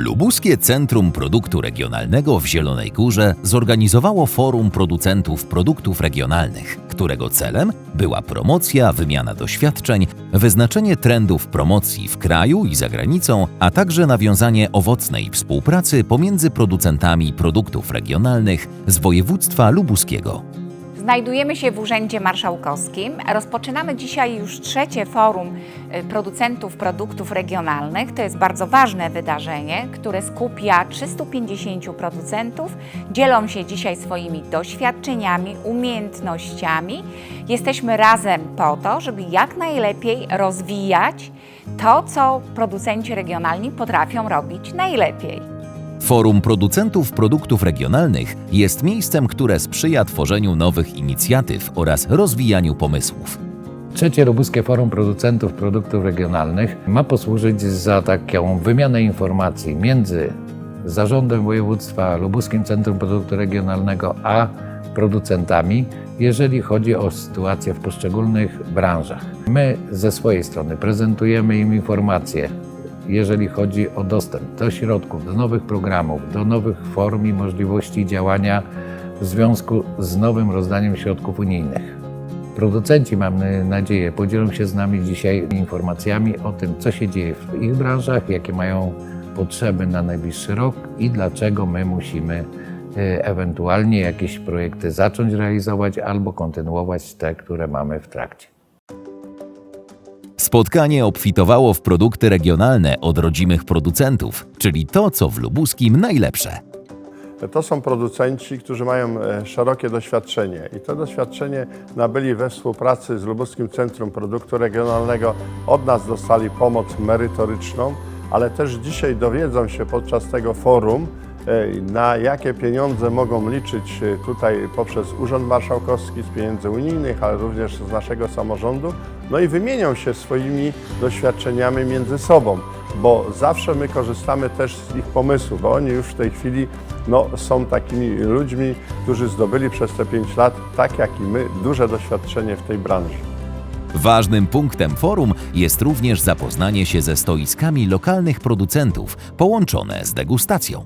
Lubuskie Centrum Produktu Regionalnego w Zielonej Górze zorganizowało Forum Producentów Produktów Regionalnych, którego celem była promocja, wymiana doświadczeń, wyznaczenie trendów promocji w kraju i za granicą, a także nawiązanie owocnej współpracy pomiędzy producentami produktów regionalnych z województwa lubuskiego. Znajdujemy się w Urzędzie Marszałkowskim. Rozpoczynamy dzisiaj już trzecie forum y, producentów produktów regionalnych. To jest bardzo ważne wydarzenie, które skupia 350 producentów. Dzielą się dzisiaj swoimi doświadczeniami, umiejętnościami. Jesteśmy razem po to, żeby jak najlepiej rozwijać to, co producenci regionalni potrafią robić najlepiej. Forum Producentów Produktów Regionalnych jest miejscem, które sprzyja tworzeniu nowych inicjatyw oraz rozwijaniu pomysłów. Trzecie Lubuskie Forum Producentów Produktów Regionalnych ma posłużyć za taką wymianę informacji między Zarządem Województwa, Lubuskim Centrum Produktu Regionalnego a producentami, jeżeli chodzi o sytuację w poszczególnych branżach. My ze swojej strony prezentujemy im informacje, jeżeli chodzi o dostęp do środków, do nowych programów, do nowych form i możliwości działania w związku z nowym rozdaniem środków unijnych. Producenci, mamy nadzieję, podzielą się z nami dzisiaj informacjami o tym, co się dzieje w ich branżach, jakie mają potrzeby na najbliższy rok i dlaczego my musimy e, ewentualnie jakieś projekty zacząć realizować albo kontynuować te, które mamy w trakcie. Spotkanie obfitowało w produkty regionalne od rodzimych producentów, czyli to, co w lubuskim najlepsze. To są producenci, którzy mają e, szerokie doświadczenie i to doświadczenie nabyli we współpracy z Lubuskim Centrum Produktu Regionalnego. Od nas dostali pomoc merytoryczną, ale też dzisiaj dowiedzą się podczas tego forum, na jakie pieniądze mogą liczyć tutaj poprzez Urząd Marszałkowski z pieniędzy unijnych, ale również z naszego samorządu. No i wymienią się swoimi doświadczeniami między sobą, bo zawsze my korzystamy też z ich pomysłów, bo oni już w tej chwili no, są takimi ludźmi, którzy zdobyli przez te 5 lat, tak jak i my, duże doświadczenie w tej branży. Ważnym punktem forum jest również zapoznanie się ze stoiskami lokalnych producentów, połączone z degustacją.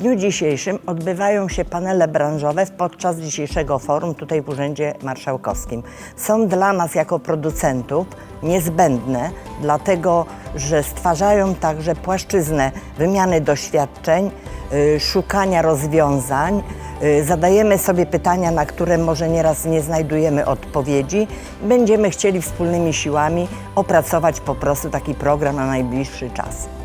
Dniu dzisiejszym odbywają się panele branżowe podczas dzisiejszego forum tutaj w Urzędzie Marszałkowskim. Są dla nas jako producentów niezbędne, dlatego że stwarzają także płaszczyznę wymiany doświadczeń, y, szukania rozwiązań. Y, Zadajemy sobie pytania, na które może nieraz nie znajdujemy odpowiedzi. Będziemy chcieli wspólnymi siłami opracować po prostu taki program na najbliższy czas.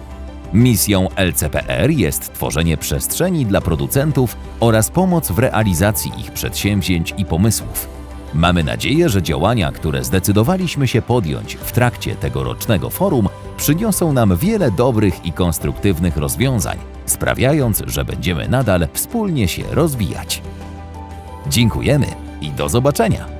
Misją LCPR jest tworzenie przestrzeni dla producentów oraz pomoc w realizacji ich przedsięwzięć i pomysłów. Mamy nadzieję, że działania, które zdecydowaliśmy się podjąć w trakcie tegorocznego forum, przyniosą nam wiele dobrych i konstruktywnych rozwiązań, sprawiając, że będziemy nadal wspólnie się rozwijać. Dziękujemy i do zobaczenia!